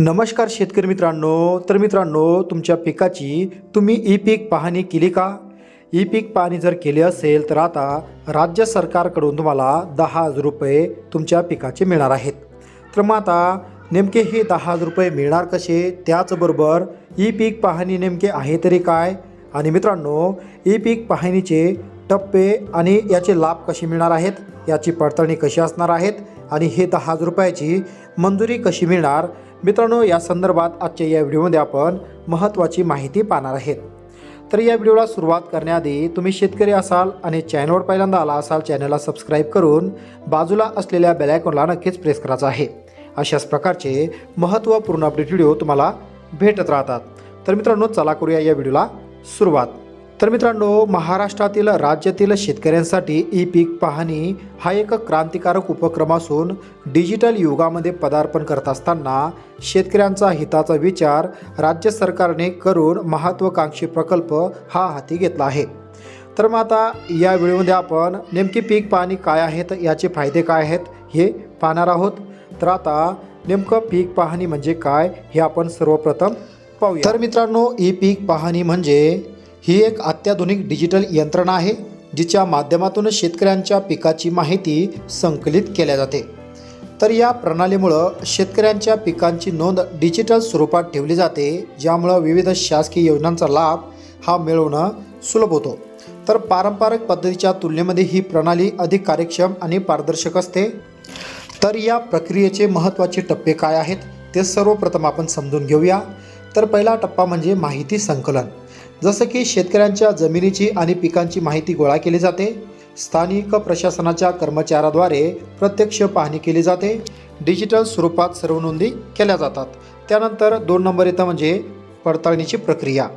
नमस्कार शेतकरी मित्रांनो. तर मित्रांनो तुमच्या पिकाची तुम्ही ई पीक पाहणी केली का? ई पीक पाहणी जर केली असेल तर आता राज्य सरकारकडून तुम्हाला दहा हजार रुपये तुमच्या पिकाचे मिळणार आहेत. तर मग आता नेमके हे दहा हजार रुपये मिळणार कसे? त्याचबरोबर ई पीक पाहणी नेमके आहे तरी काय? आणि मित्रांनो ई पीक पाहणीचे टप्पे आणि याचे लाभ कसे मिळणार आहेत? याची पडताळणी कशी असणार आहेत? आणि हे दहा हजार रुपयाची मंजुरी कशी मिळणार? मित्रांनो या संदर्भात आजच्या या व्हिडिओमध्ये आपण महत्त्वाची माहिती पाहणार आहेत. तर या व्हिडिओला सुरुवात करण्याआधी तुम्ही शेतकरी असाल आणि चॅनलवर पहिल्यांदा आला असाल चॅनलला सबस्क्राईब करून बाजूला असलेल्या बेलायकॉनला नक्कीच प्रेस करायचं आहे. अशाच प्रकारचे महत्त्वपूर्ण अपडेट व्हिडिओ तुम्हाला भेटत राहतात. तर मित्रांनो चला करूया या व्हिडिओला सुरुवात. तर मित्रांनो महाराष्ट्रातील राज्यातील शेतकऱ्यांसाठी ई पीक पाहणी हा एक क्रांतिकारक उपक्रम असून डिजिटल युगामध्ये पदार्पण करत असताना शेतकऱ्यांचा हिताचा विचार राज्य सरकारने करून महत्त्वाकांक्षी प्रकल्प हा हाती घेतला आहे. तर मग आता या व्हिडिओमध्ये आपण नेमकी पीक पाहणी काय आहेत याचे फायदे काय आहेत हे पाहणार आहोत. तर आता नेमकं पीक पाहणी म्हणजे काय हे आपण सर्वप्रथम पाहूया. तर मित्रांनो ई पीक पाहणी म्हणजे ही एक अत्याधुनिक डिजिटल यंत्रणा आहे जिच्या माध्यमातून शेतकऱ्यांच्या पिकाची माहिती संकलित केल्या जाते. तर या प्रणालीमुळं शेतकऱ्यांच्या पिकांची नोंद डिजिटल स्वरूपात ठेवली जाते ज्यामुळं विविध शासकीय योजनांचा लाभ हा मिळवणं सुलभ होतो. तर पारंपरिक पद्धतीच्या तुलनेमध्ये ही प्रणाली अधिक कार्यक्षम आणि पारदर्शक असते. तर या प्रक्रियेचे महत्त्वाचे टप्पे काय आहेत ते सर्वप्रथम आपण समजून घेऊया. तर पहिला टप्पा म्हणजे माहिती संकलन. जसं की शेतकऱ्यांच्या जमिनीची आणि पिकांची माहिती गोळा केली जाते स्थानिक प्रशासनाच्या कर्मचाऱ्याद्वारे प्रत्यक्ष पाहणी केली जाते डिजिटल स्वरूपात सर्व नोंदी केल्या जातात. त्यानंतर दोन नंबर येतं म्हणजे पडताळणीची प्रक्रिया.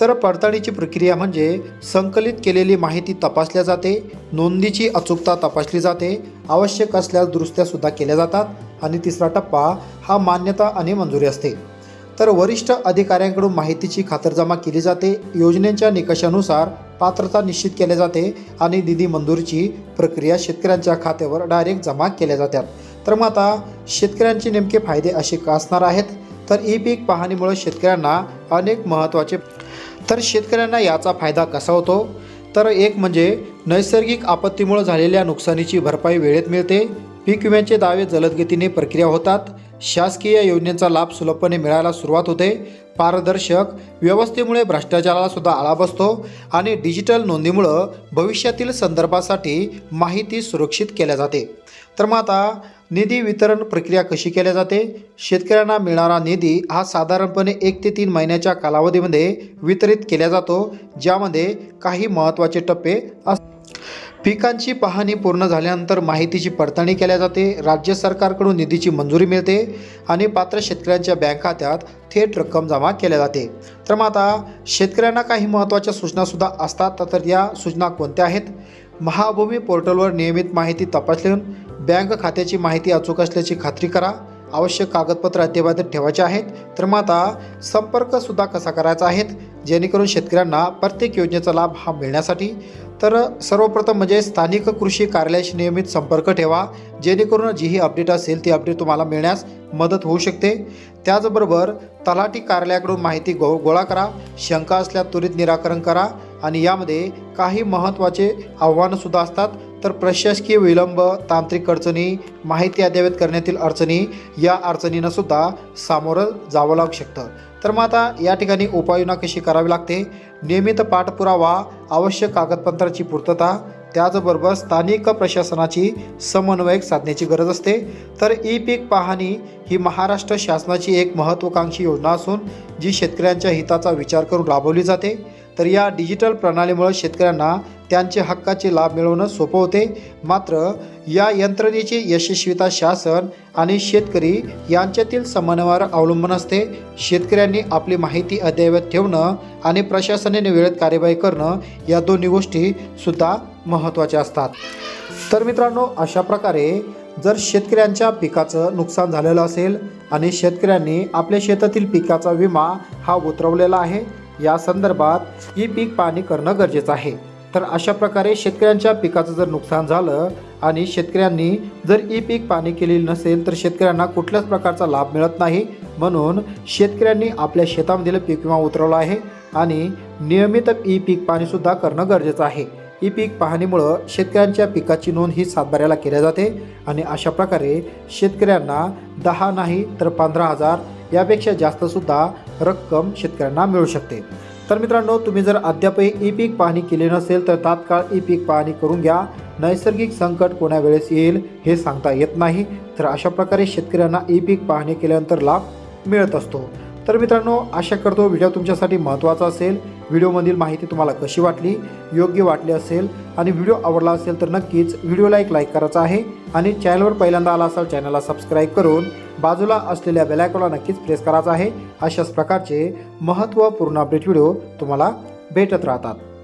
तर पडताळणीची प्रक्रिया म्हणजे संकलित केलेली माहिती तपासल्या जाते नोंदीची अचूकता तपासली जाते आवश्यक असल्यास दुरुस्त्यासुद्धा केल्या जातात आणि तिसरा टप्पा हा मान्यता आणि मंजुरी असते. तर वरिष्ठ अधिकाऱ्यांकडून माहितीची खातरजमा केली जाते. योजनेच्या निकषानुसार पात्रता निश्चित केल्या जाते आणि निधी मंजूरची प्रक्रिया शेतकऱ्यांच्या खात्यावर डायरेक्ट जमा केल्या जातात. तर मग आता शेतकऱ्यांचे नेमके फायदे असे का असणार आहेत? तर ई पीक पाहणीमुळे शेतकऱ्यांना अनेक महत्त्वाचे तर शेतकऱ्यांना याचा फायदा कसा होतो? तर एक म्हणजे नैसर्गिक आपत्तीमुळे झालेल्या नुकसानीची भरपाई वेळेत मिळते. पीक विम्याचे दावे जलदगतीने प्रक्रिया होतात. शासकीय योजनेचा लाभ सुलभपणे मिळायला सुरुवात होते. पारदर्शक व्यवस्थेमुळे भ्रष्टाचाराला सुद्धा आळा बसतो आणि डिजिटल नोंदीमुळं भविष्यातील संदर्भासाठी माहिती सुरक्षित केल्या जाते. तर मग आता निधी वितरण प्रक्रिया कशी केल्या जाते? शेतकऱ्यांना मिळणारा निधी हा साधारणपणे एक ते तीन महिन्याच्या कालावधीमध्ये वितरित केला जातो ज्यामध्ये काही महत्त्वाचे टप्पे अस पिकांची पाहणी पूर्ण झाल्यानंतर माहितीची पडताळणी केल्या जाते. राज्य सरकारकडून निधीची मंजुरी मिळते आणि पात्र शेतकऱ्यांच्या बँक खात्यात थेट रक्कम जमा केल्या जाते. तर मग आता शेतकऱ्यांना काही महत्त्वाच्या सूचनासुद्धा असतात तर या सूचना कोणत्या आहेत? महाभूमी पोर्टलवर नियमित माहिती तपासून बँक खात्याची माहिती अचूक असल्याची खात्री करा. आवश्यक कागदपत्र अद्ययावत ठेवायचे आहेत. तर मग आता संपर्कसुद्धा कसा करायचा आहेत जेणेकरून शेतकऱ्यांना प्रत्येक योजनेचा लाभ हा मिळण्यासाठी. तर सर्वप्रथम म्हणजे स्थानिक कृषी कार्यालयाशी नियमित संपर्क ठेवा. जेणेकरून जी ही अपडेट असेल ती अपडेट तुम्हाला मिळण्यास मदत होऊ शकते. त्याचबरोबर तलाठी कार्यालयाकडून माहिती गो गोळा करा. शंका असल्यास त्वरित निराकरण करा. आणि यामध्ये काही महत्त्वाचे आव्हानंसुद्धा असतात. तर प्रशासकीय विलंब तांत्रिक अडचणी माहिती अद्ययावत करण्यातील अडचणी या अडचणींना सुद्धा सामोरं जावं लागू शकतं. तर मग आता या ठिकाणी उपाययोजना कशी करावी लागते? नियमित पाठपुरावा आवश्यक कागदपत्राची पूर्तता त्याचबरोबर स्थानिक प्रशासनाची समन्वयक साधण्याची गरज असते. तर ई पीक पाहणी ही महाराष्ट्र शासनाची एक महत्त्वाकांक्षी योजना असून जी शेतकऱ्यांच्या हिताचा विचार करून राबवली जाते. तर या डिजिटल प्रणालीमुळे शेतकऱ्यांना त्यांचे हक्काचे लाभ मिळवणं सोपं होते. मात्र या यंत्रणेची यशस्वीता शासन आणि शेतकरी यांच्यातील समन्वयावर अवलंबून असते. शेतकऱ्यांनी आपली माहिती अद्ययावत ठेवणं आणि प्रशासनाने वेळेत कार्यवाही करणं या दोन्ही गोष्टी सुद्धा महत्त्वाच्या असतात. तर मित्रांनो अशा प्रकारे जर शेतकऱ्यांच्या पिकाचं नुकसान झालेलं असेल आणि शेतकऱ्यांनी आपल्या शेतातील पिकाचा विमा हा उतरवलेला आहे या संदर्भात ई पीक पाहणी करणं गरजेचं आहे. तर अशा प्रकारे शेतकऱ्यांच्या पिकाचं जर नुकसान झालं आणि शेतकऱ्यांनी जर ई पीक पाणी केलेली नसेल तर शेतकऱ्यांना कुठल्याच प्रकारचा लाभ मिळत नाही. म्हणून शेतकऱ्यांनी आपल्या शेतामधील पीक विमा उतरवला आहे आणि नियमित ई पीक पाणीसुद्धा करणं गरजेचं आहे. ई पीक पाहणीमुळं शेतकऱ्यांच्या पिकाची नोंद ही सातबाऱ्याला केल्या जाते आणि अशा प्रकारे शेतकऱ्यांना दहा नाही तर पंधरा हजार यापेक्षा जास्तसुद्धा रक्कम शेतकऱ्यांना मिळू शकते. तर मित्रांनो तुम्ही जर अद्यापही ई पीक पाहणी केली नसेल तर तात्काळ ई पीक पाहणी करून घ्या. नैसर्गिक संकट कोण्या वेळेस येईल हे सांगता येत नाही. तर अशा प्रकारे शेतकऱ्यांना ई पीक पाहणी केल्यानंतर लाभ मिळत असतो. तर मित्रांनो आशा करतो व्हिडिओ तुमच्यासाठी महत्त्वाचा असेल. व्हिडिओमधील माहिती तुम्हाला कशी वाटली योग्य वाटली असेल आणि व्हिडिओ आवडला असेल तर नक्कीच व्हिडिओला एक लाईक करायचा आहे. आणि चॅनलवर पहिल्यांदा आला असाल चॅनलला सबस्क्राईब करून बाजूला असलेल्या बेलायकॉनला नक्कीच प्रेस करायचा आहे. अशाच प्रकारचे महत्त्वपूर्ण अपडेट व्हिडिओ तुम्हाला भेटत राहतात.